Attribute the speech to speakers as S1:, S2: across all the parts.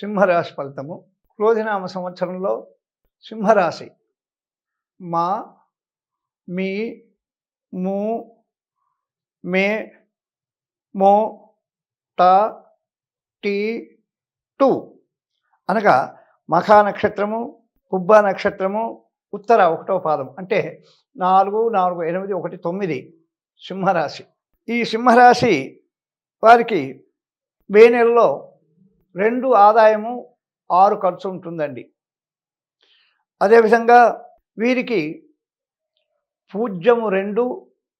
S1: సింహరాశి ఫలితము. క్రోధినామ సంవత్సరంలో సింహరాశి. మా మీ ము మే మో ట టీ టూ. అనగా మఖా నక్షత్రము కుబ్బ నక్షత్రము ఉత్తర ఒకటో పాదం. అంటే నాలుగు నాలుగు ఎనిమిది ఒకటి తొమ్మిది సింహరాశి. ఈ సింహరాశి వారికి మే నెలలో రెండు ఆదాయము ఆరు ఖర్చు ఉంటుందండి. అదేవిధంగా వీరికి పూజ్యము రెండు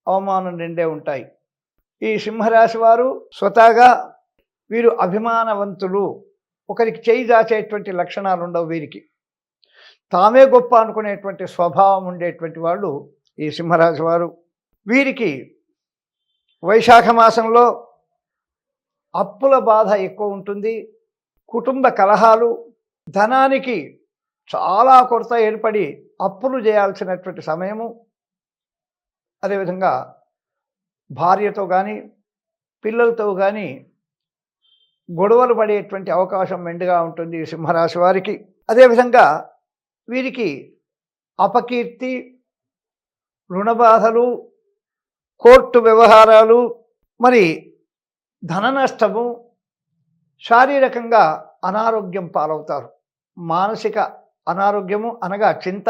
S1: అవమానం రెండే ఉంటాయి. ఈ సింహరాశి వారు స్వతహాగా వీరు అభిమానవంతులు ఒకరికి చేయి దాచేటువంటి లక్షణాలు ఉండవు వీరికి. తామే గొప్ప అనుకునేటువంటి స్వభావం ఉండేటువంటి వాళ్ళు ఈ సింహరాశి వారు. వీరికి వైశాఖ మాసంలో అప్పుల బాధ ఎక్కువ ఉంటుంది. కుటుంబ కలహాలు ధనానికి చాలా కొరత ఏర్పడి అప్పులు చేయాల్సినటువంటి సమయము. అదేవిధంగా భార్యతో కానీ పిల్లలతో కానీ గొడవలు పడేటువంటి అవకాశం మెండుగా ఉంటుంది సింహరాశి వారికి. అదేవిధంగా వీరికి అపకీర్తి రుణబాధలు కోర్టు వ్యవహారాలు మరి ధన నష్టము శారీరకంగా అనారోగ్యం పాలవుతారు. మానసిక అనారోగ్యము అనగా చింత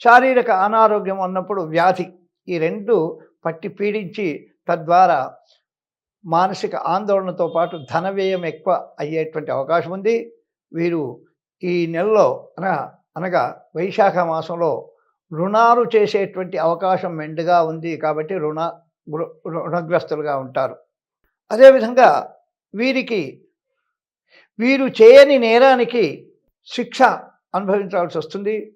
S1: శారీరక అనారోగ్యం అన్నప్పుడు వ్యాధి. ఈ రెండు పట్టి పీడించి తద్వారా మానసిక ఆందోళనతో పాటు ధన వ్యయం ఎక్కువ అయ్యేటువంటి అవకాశం ఉంది. వీరు ఈ నెలలో అనగా అనగా వైశాఖ మాసంలో రుణాలు చేసేటువంటి అవకాశం మెండుగా ఉంది కాబట్టి రుణ రుణగ్రస్తులుగా ఉంటారు. అదేవిధంగా వీరికి వీరు చేయని నేరానికి శిక్ష అనుభవించాల్సి వస్తుంది.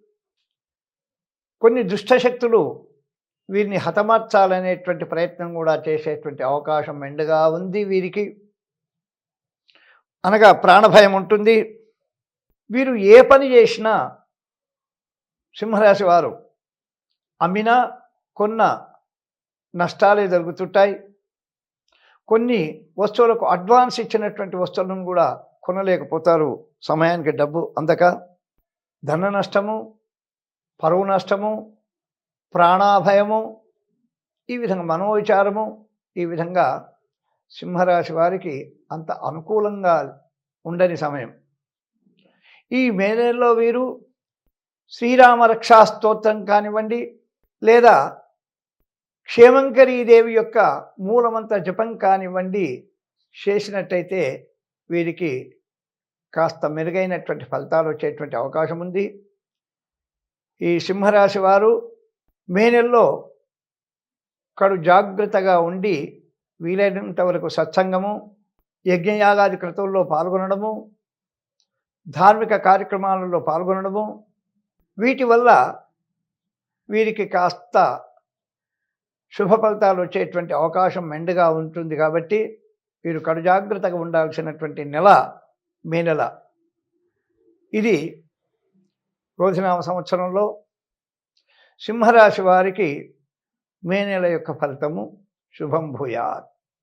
S1: కొన్ని దుష్టశక్తులు వీరిని హతమార్చాలనేటువంటి ప్రయత్నం కూడా చేసేటువంటి అవకాశం మెండుగా ఉంది వీరికి. అనగా ప్రాణభయం ఉంటుంది. వీరు ఏ పని చేసినా సింహరాశి వారు అమ్మినా కొన్న నష్టాలే జరుగుతుంటాయి. కొన్ని వస్తువులకు అడ్వాన్స్ ఇచ్చినటువంటి వస్తువులను కూడా కొనలేకపోతారు. సమయానికి డబ్బు అందక. ధన నష్టము పరువు నష్టము ప్రాణాభయము ఈ విధంగా మనోవిచారము ఈ విధంగా సింహరాశి వారికి అంత అనుకూలంగా ఉండని సమయం. ఈ మే నెలలో వీరు శ్రీరామ రక్షా స్తోత్రం కానివ్వండి లేదా క్షేమంకరీదేవి యొక్క మూలమంత్ర జపం కానివ్వండి చేసినట్టయితే వీరికి కాస్త మెరుగైనటువంటి ఫలితాలు వచ్చేటువంటి అవకాశం ఉంది. ఈ సింహరాశి వారు మే నెలలో కడు జాగ్రత్తగా ఉండి వీలైనంత వరకు సత్సంగము యజ్ఞయాగాది క్రతువుల్లో పాల్గొనడము ధార్మిక కార్యక్రమాలలో పాల్గొనడము. వీటి వల్ల వీరికి కాస్త శుభ ఫలితాలు వచ్చేటువంటి అవకాశం మెండుగా ఉంటుంది కాబట్టి మీరు కడుజాగ్రత్తగా ఉండాల్సినటువంటి నెల మే నెల. ఇది రోజునామ సంవత్సరంలో సింహరాశి వారికి మే నెల యొక్క ఫలితము శుభం భూయాత్.